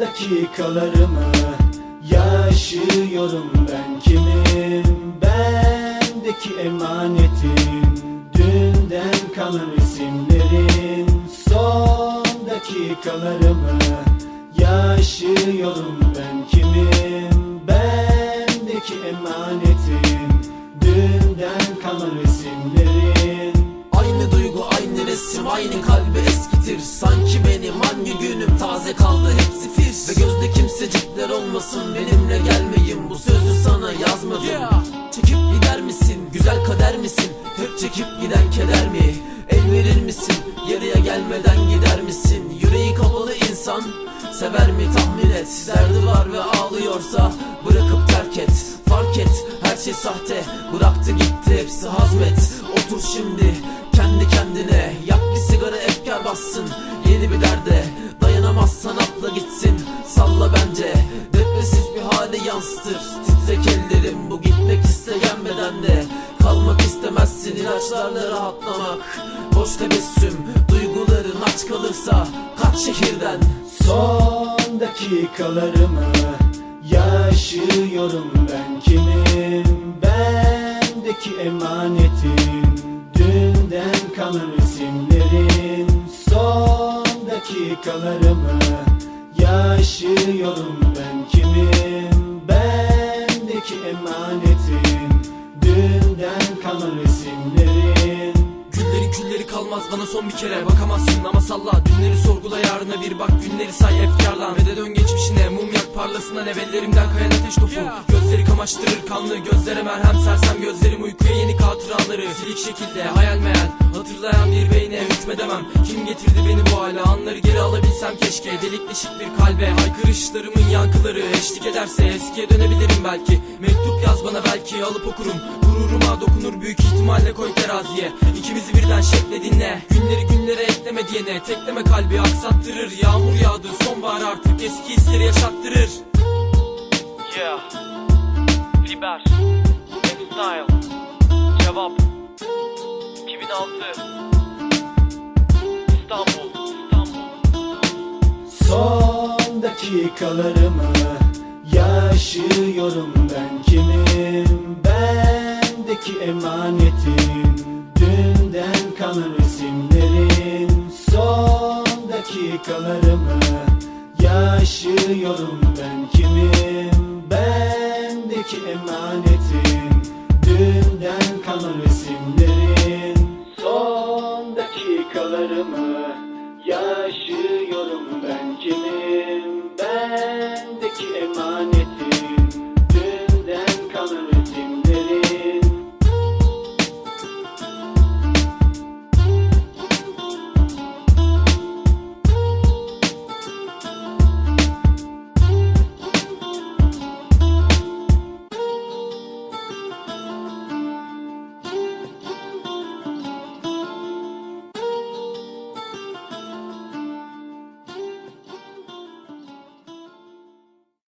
dakikalarımı yaşıyorum ben kimim? Bendeki emanetim dünden kalan resimlerin Son dakikalarımı yaşıyorum ben kimim? Bendeki emanetim dünden kalan resimlerin Aynı duygu aynı resim aynı kalbi eskitir. Sanki benim hangi günüm taze kaldı hepsi fir Ve gözde kimsecikler olmasın. Benimle gelmeyin. Bu sözü sana yazmadım. Çekip gider misin? Güzel kader misin? Hep çekip giden keder mi? El verir misin? Yarıya gelmeden gider misin? Yüreği kapalı insan. Sever mi? Tahmin et. Derdi var ve ağlıyorsa Bırakıp terk et. Fark et. Her şey sahte. Bıraktı gitti. Hepsi hazmet. Otur şimdi kendi kendine. Yak bir sigara efkar bassın. Yeni bir derde gitsin Salla bence. Depresif bir hale yansıtır. Titrek ellerim bu gitmek isteyen bedende. Kalmak istemezsin ilaçlarla rahatlamak. Boş tebessüm Duyguların aç kalırsa Kaç şehirden. Son dakikalarımı yaşıyorum ben kimim Bendeki emanetim dünden kalan resimlerin Son dakikalarımı yaşıyorum ben kimim Bendeki emanetim dünden kalan resimlerin. Gülleri külleri kalmaz bana son bir kere Bakamazsın. Ama salla Dünleri sorgula yarına bir bak Günleri say efkarlan. Ve de dön geçmişine Mum yak parlasın ellerimden kayan ateş topu Kamaştırır kanlı Gözlere merhem sersem Gözlerim uykuya yenik hatıraları. Silik şekilde hayal meyal Hatırlayan bir beyne hükmedemem. Kim getirdi beni bu hale? Anları geri alabilsem keşke. Delik deşik bir kalbe Haykırışlarımın yankıları. Eşlik ederse eskiye dönebilirim belki. Mektup yaz bana belki alıp okurum. Gururuma dokunur büyük ihtimalle koy teraziye. İkimizi birden şekle dinle. Günleri günlere ekleme diyene. Tekleme kalbi aksattırır. Yağmur yağdı sonbahar Cevap. 2006. İstanbul. Son dakikalarımı yaşıyorum ben kimim Bendeki emanetim dünden kalan resimlerin Son dakikalarımı yaşıyorum ben kimim Bendeki emanetim Yüzünden kanım isimlerin Son dakikalarımı